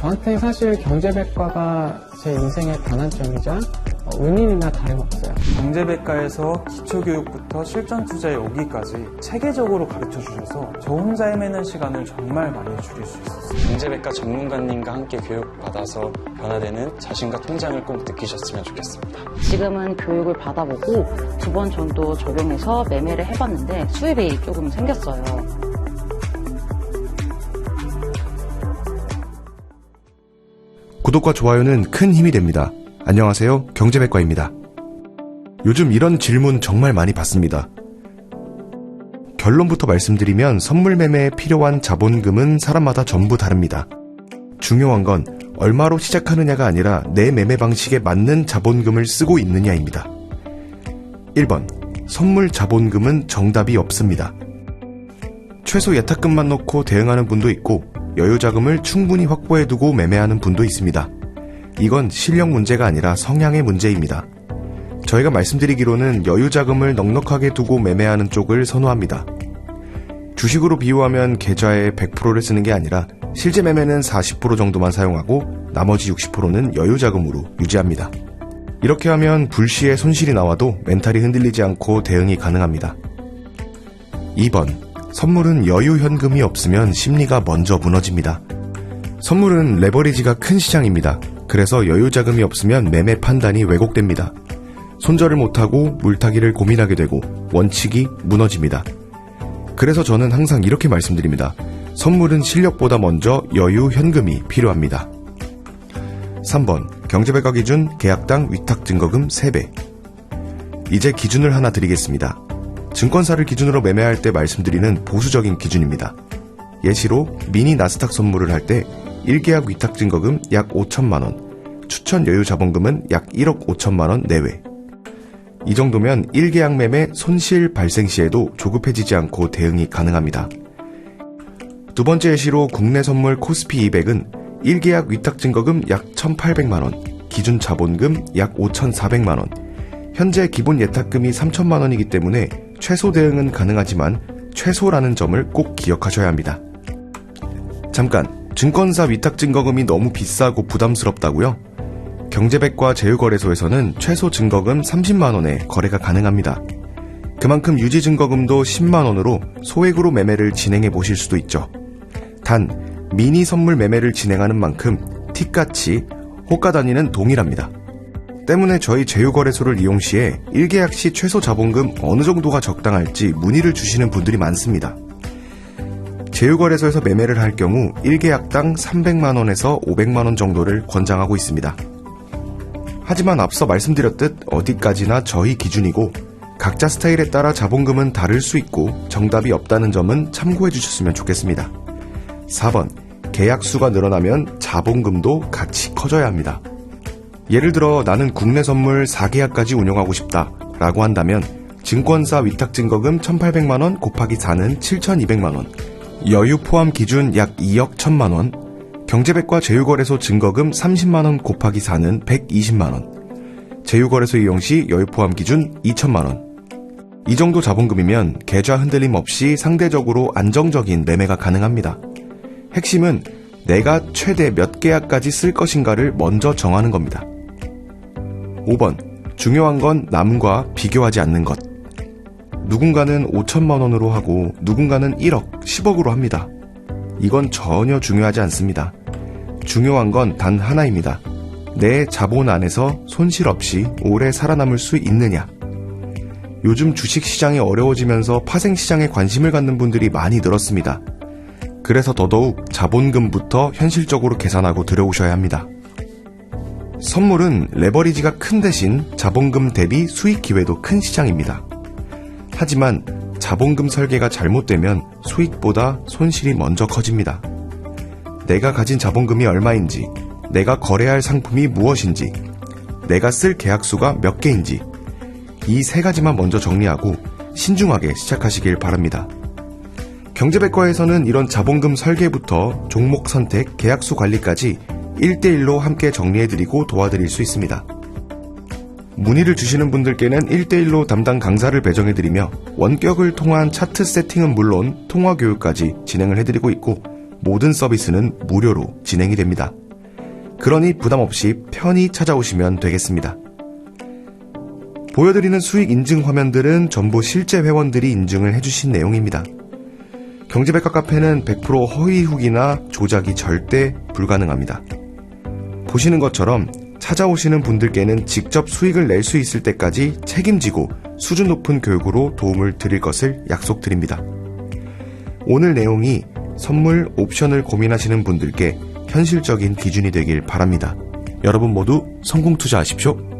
저한테 사실 경제백과가 제 인생의 반환점이자 어, 은인이나 다름없어요. 경제백과에서 기초교육부터 실전 투자에 오기까지 체계적으로 가르쳐 주셔서 저 혼자 헤매는 시간을 정말 많이 줄일 수 있었어요. 경제백과 전문가님과 함께 교육받아서 변화되는 자신과 통장을 꼭 느끼셨으면 좋겠습니다. 지금은 교육을 받아보고 두 번 정도 적용해서 매매를 해봤는데 수입이 조금 생겼어요. 구독과 좋아요는 큰 힘이 됩니다. 안녕하세요. 경제백과입니다. 요즘 이런 질문 정말 많이 받습니다. 결론부터 말씀드리면 선물 매매에 필요한 자본금은 사람마다 전부 다릅니다. 중요한 건 얼마로 시작하느냐가 아니라 내 매매 방식에 맞는 자본금을 쓰고 있느냐입니다. 1번. 선물 자본금은 정답이 없습니다. 최소 예탁금만 넣고 대응하는 분도 있고 여유 자금을 충분히 확보해 두고 매매하는 분도 있습니다. 이건 실력 문제가 아니라 성향의 문제입니다. 저희가 말씀드리기로는 여유 자금을 넉넉하게 두고 매매하는 쪽을 선호합니다. 주식으로 비유하면 계좌에 100%를 쓰는 게 아니라 실제 매매는 40% 정도만 사용하고 나머지 60%는 여유 자금으로 유지합니다. 이렇게 하면 불시에 손실이 나와도 멘탈이 흔들리지 않고 대응이 가능합니다. 2번. 선물은 여유 현금이 없으면 심리가 먼저 무너집니다. 선물은 레버리지가 큰 시장입니다. 그래서 여유 자금이 없으면 매매 판단이 왜곡됩니다. 손절을 못하고 물타기를 고민하게 되고 원칙이 무너집니다. 그래서 저는 항상 이렇게 말씀드립니다. 선물은 실력보다 먼저 여유 현금이 필요합니다. 3번 경제백과 기준 계약당 위탁 증거금 3배 이제 기준을 하나 드리겠습니다. 증권사를 기준으로 매매할 때 말씀드리는 보수적인 기준입니다. 예시로 미니 나스닥 선물을 할 때 1계약 위탁 증거금 약 5천만 원, 추천 여유 자본금은 약 1억 5천만 원 내외. 이 정도면 1계약 매매 손실 발생 시에도 조급해지지 않고 대응이 가능합니다. 두 번째 예시로 국내 선물 코스피 200은 1계약 위탁 증거금 약 1,800만 원, 기준 자본금 약 5,400만 원, 현재 기본 예탁금이 3천만 원이기 때문에 최소 대응은 가능하지만 최소라는 점을 꼭 기억하셔야 합니다. 잠깐, 증권사 위탁 증거금이 너무 비싸고 부담스럽다고요? 경제백과 제휴거래소에서는 최소 증거금 30만 원에 거래가 가능합니다. 그만큼 유지 증거금도 10만 원으로 소액으로 매매를 진행해 보실 수도 있죠. 단 미니 선물 매매를 진행하는 만큼 틱같이 호가 단위는 동일합니다. 때문에 저희 제휴거래소를 이용 시에 1계약 시 최소 자본금 어느 정도가 적당할지 문의를 주시는 분들이 많습니다. 제휴거래소에서 매매를 할 경우 1계약당 300만원에서 500만원 정도를 권장하고 있습니다. 하지만 앞서 말씀드렸듯 어디까지나 저희 기준이고 각자 스타일에 따라 자본금은 다를 수 있고 정답이 없다는 점은 참고해 주셨으면 좋겠습니다. 4번 계약 수가 늘어나면 자본금도 같이 커져야 합니다. 예를 들어 나는 국내 선물 4계약까지 운영하고 싶다 라고 한다면 증권사 위탁 증거금 1800만원 곱하기 4는 7200만원 여유 포함 기준 약 2억 1000만원 경제백과 제휴거래소 증거금 30만원 곱하기 4는 120만원 제휴거래소 이용 시 여유 포함 기준 2천만원 이 정도 자본금이면 계좌 흔들림 없이 상대적으로 안정적인 매매가 가능합니다. 핵심은 내가 최대 몇 계약까지 쓸 것인가를 먼저 정하는 겁니다. 5번. 중요한 건 남과 비교하지 않는 것. 누군가는 5천만 원으로 하고 누군가는 1억, 10억으로 합니다. 이건 전혀 중요하지 않습니다. 중요한 건 단 하나입니다. 내 자본 안에서 손실 없이 오래 살아남을 수 있느냐. 요즘 주식 시장이 어려워지면서 파생 시장에 관심을 갖는 분들이 많이 늘었습니다. 그래서 더더욱 자본금부터 현실적으로 계산하고 들어오셔야 합니다. 선물은 레버리지가 큰 대신 자본금 대비 수익 기회도 큰 시장입니다. 하지만 자본금 설계가 잘못되면 수익보다 손실이 먼저 커집니다. 내가 가진 자본금이 얼마인지, 내가 거래할 상품이 무엇인지, 내가 쓸 계약수가 몇 개인지, 이 세 가지만 먼저 정리하고 신중하게 시작하시길 바랍니다. 경제백과에서는 이런 자본금 설계부터 종목 선택, 계약수 관리까지 1대1로 함께 정리해드리고 도와드릴 수 있습니다. 문의를 주시는 분들께는 1대1로 담당 강사를 배정해드리며 원격을 통한 차트 세팅은 물론 통화 교육까지 진행을 해드리고 있고 모든 서비스는 무료로 진행이 됩니다. 그러니 부담 없이 편히 찾아오시면 되겠습니다. 보여드리는 수익 인증 화면들은 전부 실제 회원들이 인증을 해주신 내용입니다. 경제백과 카페는 100% 허위 후기나 조작이 절대 불가능합니다. 보시는 것처럼 찾아오시는 분들께는 직접 수익을 낼 수 있을 때까지 책임지고 수준 높은 교육으로 도움을 드릴 것을 약속드립니다. 오늘 내용이 선물 옵션을 고민하시는 분들께 현실적인 기준이 되길 바랍니다. 여러분 모두 성공 투자하십시오.